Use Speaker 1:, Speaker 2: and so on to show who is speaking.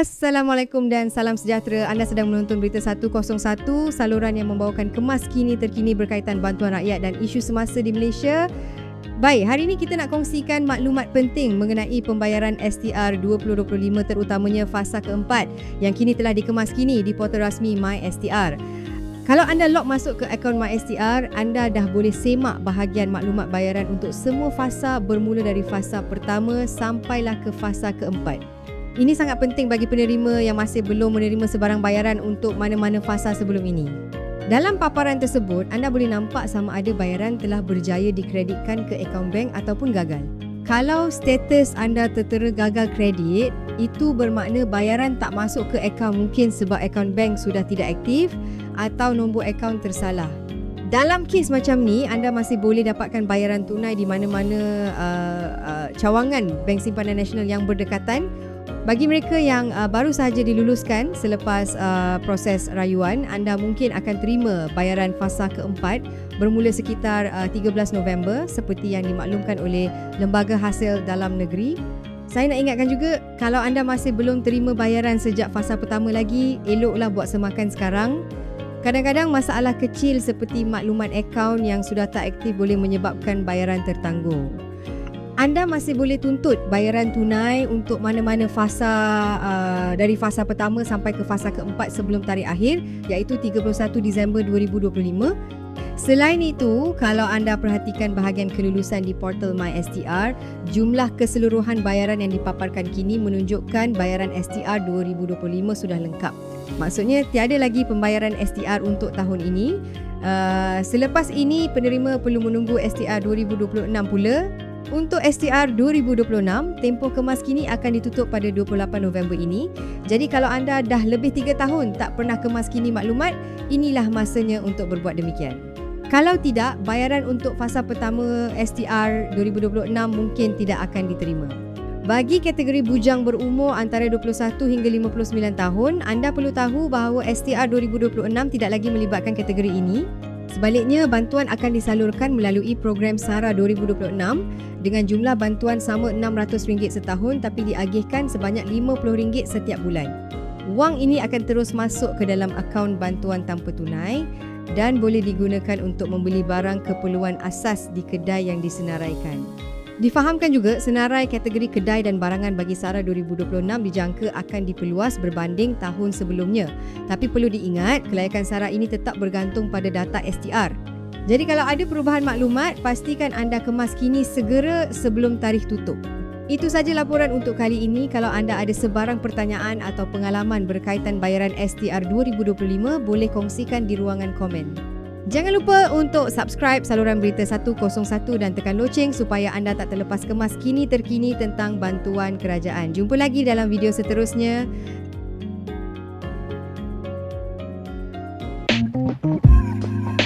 Speaker 1: Assalamualaikum dan salam sejahtera. Anda sedang menonton Berita 101, saluran yang membawakan kemas kini terkini berkaitan bantuan rakyat dan isu semasa di Malaysia. Baik, hari ini kita nak kongsikan maklumat penting mengenai pembayaran STR 2025 terutamanya fasa keempat yang kini telah dikemas kini di portal rasmi MySTR. Kalau anda log masuk ke akaun MySTR, anda dah boleh semak bahagian maklumat bayaran untuk semua fasa bermula dari fasa pertama sampailah ke fasa keempat. Ini sangat penting bagi penerima yang masih belum menerima sebarang bayaran untuk mana-mana fasa sebelum ini. Dalam paparan tersebut, anda boleh nampak sama ada bayaran telah berjaya dikreditkan ke akaun bank ataupun gagal. Kalau status anda tertera gagal kredit, itu bermakna bayaran tak masuk ke akaun mungkin sebab akaun bank sudah tidak aktif atau nombor akaun tersalah. Dalam kes macam ni, anda masih boleh dapatkan bayaran tunai di mana-mana uh, uh, cawangan Bank Simpanan Nasional yang berdekatan bagi mereka yang uh, baru sahaja diluluskan selepas uh, proses rayuan, anda mungkin akan terima bayaran fasa keempat bermula sekitar uh, 13 November seperti yang dimaklumkan oleh Lembaga Hasil Dalam Negeri. Saya nak ingatkan juga kalau anda masih belum terima bayaran sejak fasa pertama lagi, eloklah buat semakan sekarang. Kadang-kadang masalah kecil seperti maklumat akaun yang sudah tak aktif boleh menyebabkan bayaran tertangguh anda masih boleh tuntut bayaran tunai untuk mana-mana fasa uh, dari fasa pertama sampai ke fasa keempat sebelum tarikh akhir iaitu 31 Disember 2025. Selain itu, kalau anda perhatikan bahagian kelulusan di portal MySTR, jumlah keseluruhan bayaran yang dipaparkan kini menunjukkan bayaran STR 2025 sudah lengkap. Maksudnya tiada lagi pembayaran STR untuk tahun ini. Uh, selepas ini penerima perlu menunggu STR 2026 pula untuk STR 2026, tempoh kemas kini akan ditutup pada 28 November ini. Jadi kalau anda dah lebih 3 tahun tak pernah kemas kini maklumat, inilah masanya untuk berbuat demikian. Kalau tidak, bayaran untuk fasa pertama STR 2026 mungkin tidak akan diterima. Bagi kategori bujang berumur antara 21 hingga 59 tahun, anda perlu tahu bahawa STR 2026 tidak lagi melibatkan kategori ini Sebaliknya, bantuan akan disalurkan melalui program SARA 2026 dengan jumlah bantuan sama RM600 setahun tapi diagihkan sebanyak RM50 setiap bulan. Wang ini akan terus masuk ke dalam akaun bantuan tanpa tunai dan boleh digunakan untuk membeli barang keperluan asas di kedai yang disenaraikan. Difahamkan juga senarai kategori kedai dan barangan bagi SARA 2026 dijangka akan diperluas berbanding tahun sebelumnya. Tapi perlu diingat, kelayakan SARA ini tetap bergantung pada data STR. Jadi kalau ada perubahan maklumat, pastikan anda kemas kini segera sebelum tarikh tutup. Itu saja laporan untuk kali ini. Kalau anda ada sebarang pertanyaan atau pengalaman berkaitan bayaran STR 2025, boleh kongsikan di ruangan komen. Jangan lupa untuk subscribe saluran berita 101 dan tekan loceng supaya anda tak terlepas kemas kini terkini tentang bantuan kerajaan. Jumpa lagi dalam video seterusnya. Thank you.